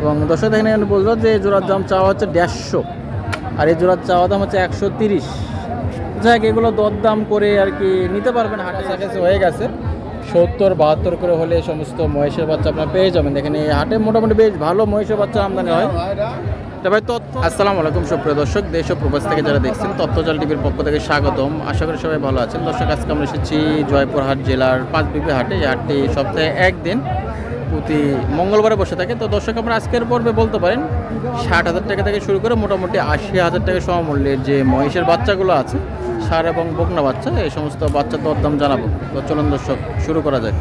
এবং দর্শক এখানে বলল যে জোড়ার দাম চাওয়া হচ্ছে দেড়শো। আর এই জোড়ার চাওয়া দাম হচ্ছে একশো তিরিশ। যাক, এগুলো দরদাম করে আর কি নিতে পারবেন, হাটে কাছে হয়ে গেছে। সত্তর, বাহাত্তর করে হলে সমস্ত মহিষের বাচ্চা আপনারা পেয়ে যাবেন। এই হাটে মোটামুটি বেশ ভালো মহিষের বাচ্চা আমদানি হয়। তা ভাই, তথ্য আসসালামু আলাইকুম, সুপ্রিয় দর্শক, দেশ ও প্রবাস থেকে যারা দেখছেন, তথ্যজাল টিভির পক্ষ থেকে স্বাগতম। আশা করি সবাই ভালো আছেন। দর্শক, আজকে আমরা এসেছি জয়পুরহাট জেলার পাঁচ পাঁচবিপি হাটে। এই হাটটি সপ্তাহে একদিন প্রতি মঙ্গলবারে বসে থাকে তো দর্শক আমরা আজকের পর্বে বলতে পারেন, ষাট হাজার টাকা থেকে শুরু করে মোটামুটি আশি হাজার টাকা সমমূল্যের যে মহিষের বাচ্চাগুলো আছে সার এবং বকনা বাচ্চা, এই সমস্ত বাচ্চা বাচ্চার দরদাম জানাব। তো চলুন দর্শক, শুরু করা যায়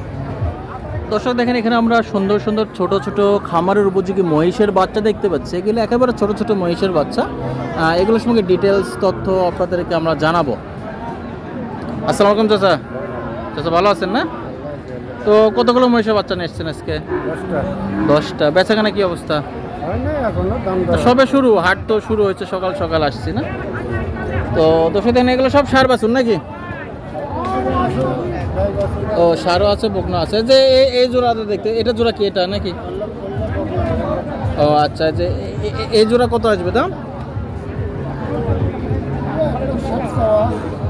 দর্শক, দেখেন এখানে আমরা সুন্দর সুন্দর ছোট ছোট খামারের উপযোগী মহিষের বাচ্চা দেখতে পাচ্ছি। এগুলো একেবারে ছোট ছোট মহিষের বাচ্চা। এগুলোর সঙ্গে ডিটেলস তথ্য আপনাদেরকে আমরা জানাব। আসসালামু আলাইকুম, চাচা। চাচা ভালো আছেন না? তো কতগুলো মহিষের বাচ্চা নিয়ে এসছেন আজকে? দশটা। বেচাকেনা কি অবস্থা? সবে শুরু হাট তো শুরু হয়েছে সকাল সকাল আসছি না? তো দর্শক এগুলো সব সার বাছুন নাকি? ও সারও আছে বকনা আছে। যে এই- জোড়াটা দেখতে এটা জোড়া কি এটা নাকি? ও আচ্ছা যে এই জোড়া কত আসবে দাম?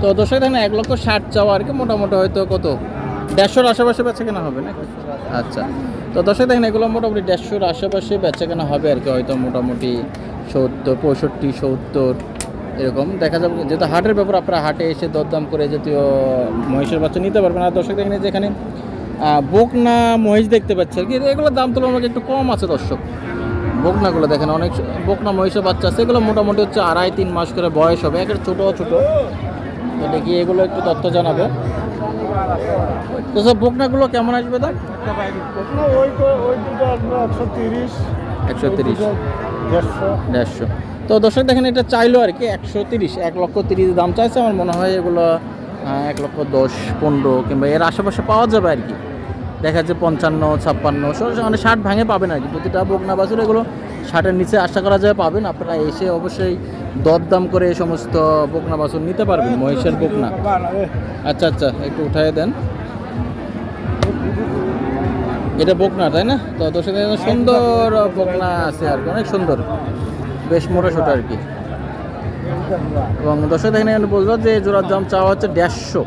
তো দর্শক এক লক্ষ ষাট চাওয়া আর কি মোটামুটি হয়তো কত? দেড়শোর আশেপাশে বেচা কেনা হবে নাকি? আচ্ছা। তো দর্শক দেখেন, এগুলো মোটামুটি দেড়শোর আশেপাশে বেচা কেনা হবে আর কি, হয়তো মোটামুটি সত্তর, পঁয়ষট্টি, সত্তর, এরকম। দেখা যাবে যেহেতু হাটের ব্যাপার, আপনারা হাটে এসে দরদাম করে জাতীয় মহিষের বাচ্চা নিতে পারবেন। আর দর্শক দেখেন যেখানে বকনা মহিষ দেখতে পাচ্ছি আর কি। এগুলোর দাম তুলনামূলক একটু কম আছে দর্শক। বকনাগুলো দেখেন, অনেক বকনা মহিষের বাচ্চা আছে। এগুলো মোটামুটি হচ্ছে আড়াই, তিন মাস করে বয়স হবে। একটা ছোটো ছোটো। তো দেখি এগুলো একটু তথ্য জানাবে? তো সব বকনাগুলো কেমন আসবে ওই ওই দুটো একশো তিরিশ একশো তিরিশ। দেড়শো। তো দর্শক দেখেন এটা চাইলো আর কি একশো তিরিশ এক লক্ষ তিরিশ দাম চাইছে। আমার মনে হয় এগুলো এক লক্ষ দশ পনেরো কিংবা এর আশেপাশে পাওয়া যাবে আর কি। দেখা যাচ্ছে পঞ্চান্ন ছাপ্পান্ন মানে ষাট ভাঙে পাবেন আর কি। প্রতিটা বকনা বাছুর এগুলো ষাটের নিচে আশা করা যায় পাবেন। আপনারা এসে অবশ্যই দরদাম করে এই সমস্ত বকনা বাছুর নিতে পারবেন? মহিষের বকনা? আচ্ছা আচ্ছা একটু উঠাই দেন। এটা বকনা, তাই না? তো দর্শক সুন্দর বকনা আছে আর অনেক সুন্দর। বেশ মোটা সোটা আর কি। এবং দর্শক, এখানে বলল যে জোড়ার দাম চাওয়া হচ্ছে দেড়শো।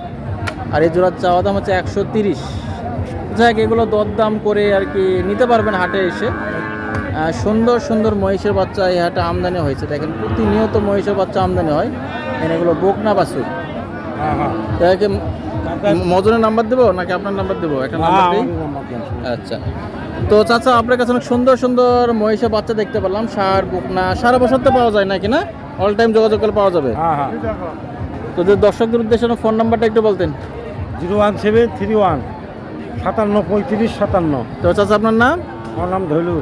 আর এই জোড়ার চাওয়া দাম হচ্ছে একশো তিরিশ। যাক, এগুলো দরদাম করে আর কি নিতে পারবেন হাটে এসে। সুন্দর সুন্দর মহিষের বাচ্চা এই হাটে আমদানি হয়েছে। দেখেন প্রতিনিয়ত মহিষের বাচ্চা আমদানি হয়। এগুলো বকনা বাছুর। তাকে মজনের নাম্বার দেবো নাকি আপনার নাম্বার দেবো? একটা নাম্বার দিই? আচ্ছা। তো চাচা আপনার কাছে অনেক সুন্দর সুন্দর মহিষের বাচ্চা দেখতে পেলাম। সার বুকনা সারা বছর তো পাওয়া যায় নাকি না? অল টাইম যোগাযোগ করলে পাওয়া যাবে। হ্যাঁ হ্যাঁ। তো যে দর্শকদের উদ্দেশ্যে ফোন নাম্বারটা একটু বলতেন। Zero one seven three one সাতান্ন পঁয়ত্রিশ সাতান্ন। তো চাচা আপনার নাম? আমার নাম ধৈলু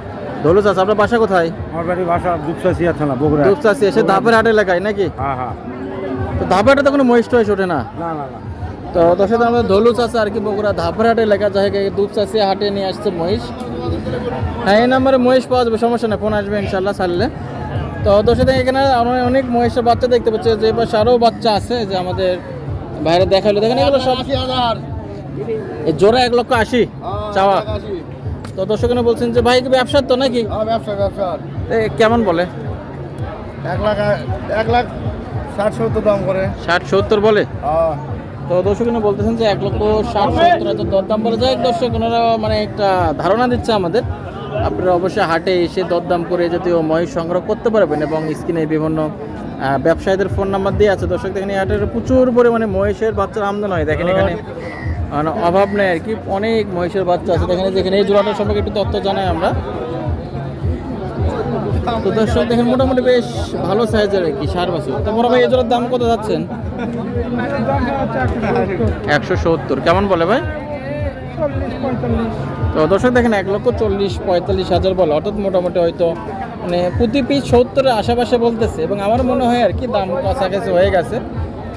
ধলু চাচা আপনার বাসা কোথায়? আমার বাড়ি বাসা দুপসাসিয়া থানা বগুড়া। দুপচাষি এসে ধাপের হাট এলাকায় নাকি? হ্যাঁ হ্যাঁ। তো ধাপের হাটে তো কোনো মহিষ টহিষ ওঠে না? না না না। তো দর্শক আমাদের ধলু চাচা আর কি বগুড়া ধাপের হাট এলাকা জায়গায় দুপচাষি হাটে নিয়ে আসছে মহিষ। হ্যাঁ এই নাম্বারে মহিষ পাওয়া যাবে সমস্যা নেই ফোন আসবে ইনশাল্লাহ ছাড়লে। তো দর্শক এখানে আমরা অনেক মহিষের বাচ্চা দেখতে পাচ্ছি যে পাশে আরও বাচ্চা আছে যে আমাদের বাইরে দেখাল দেখেন এগুলো সব জোড়া এক লক্ষ আশি চাওয়া। তো দর্শক বলছেন যে ভাই ব্যবসার তো নাকি? ব্যবসা ব্যবসা। এ, কেমন বলে? এক লাখ এক লাখ ষাট সত্তর দাম করে। ষাট সত্তর বলে? হ্যাঁ। তো দর্শক এখানে বলতেছেন যে এক লক্ষ ষাট সত্তর দরদাম বলে। যায় দর্শক ওনারা মানে একটা ধারণা দিচ্ছে আমাদের। আপনারা অবশ্যই হাটে এসে দরদাম করে জাতীয় মহিষ সংগ্রহ করতে পারবেন এবং স্ক্রিনে বিভিন্ন ব্যবসায়ীদের ফোন নাম্বার দিয়ে আছে। দর্শক দেখেন হাটের প্রচুর পরিমাণে মহিষের বাচ্চার আমদানি হয়। দেখেন এখানে মানে অভাব নেই আর কি, অনেক মহিষের বাচ্চা আছে। দেখেন যেখানে এই জোড়াটার সম্পর্কে একটু তথ্য জানাই আমরা। তো দর্শক, দেখেন মোটামুটি বেশ ভালো সাইজের আর কি সার বাছুর। তো মোটা ভাই, এই জোড়ার দাম কত যাচ্ছেন? একশো সত্তর। কেমন বলে ভাই? তো দর্শক, দেখেন এক লক্ষ চল্লিশ, পঁয়তাল্লিশ হাজার বলে। অর্থাৎ মোটামুটি হয়তো মানে প্রতি পিস সত্তরের আশেপাশে বলতেছে। এবং আমার মনে হয় আর কি, দাম কাছাকাছি হয়ে গেছে।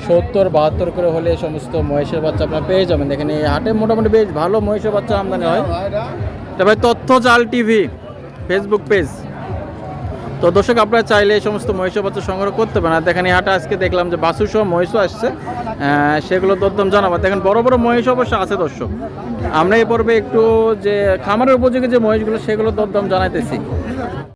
সত্তর, বাহাত্তর করে হলে সমস্ত মহিষের বাচ্চা আপনারা পেয়ে যাবেন। দেখেন এই হাটে মোটামুটি বেশ ভালো মহিষের বাচ্চা আমদানি হয়। তা ভাই তথ্য জাল টিভি ফেসবুক পেজ তো দর্শক, আপনারা চাইলে এই সমস্ত মহিষ বাচ্চা সংগ্রহ করতে পারেন। আর দেখেন এই হাটে আজকে দেখলাম যে বাসু সহ মহিষও আসছে। সেগুলো দরদাম জানাব। দেখেন বড় বড় মহিষ অবশ্য আছে দর্শক। আমরা এই পর্বে একটু যে খামারের উপযোগী যে মহিষগুলো সেগুলো দরদাম জানাইতেছি।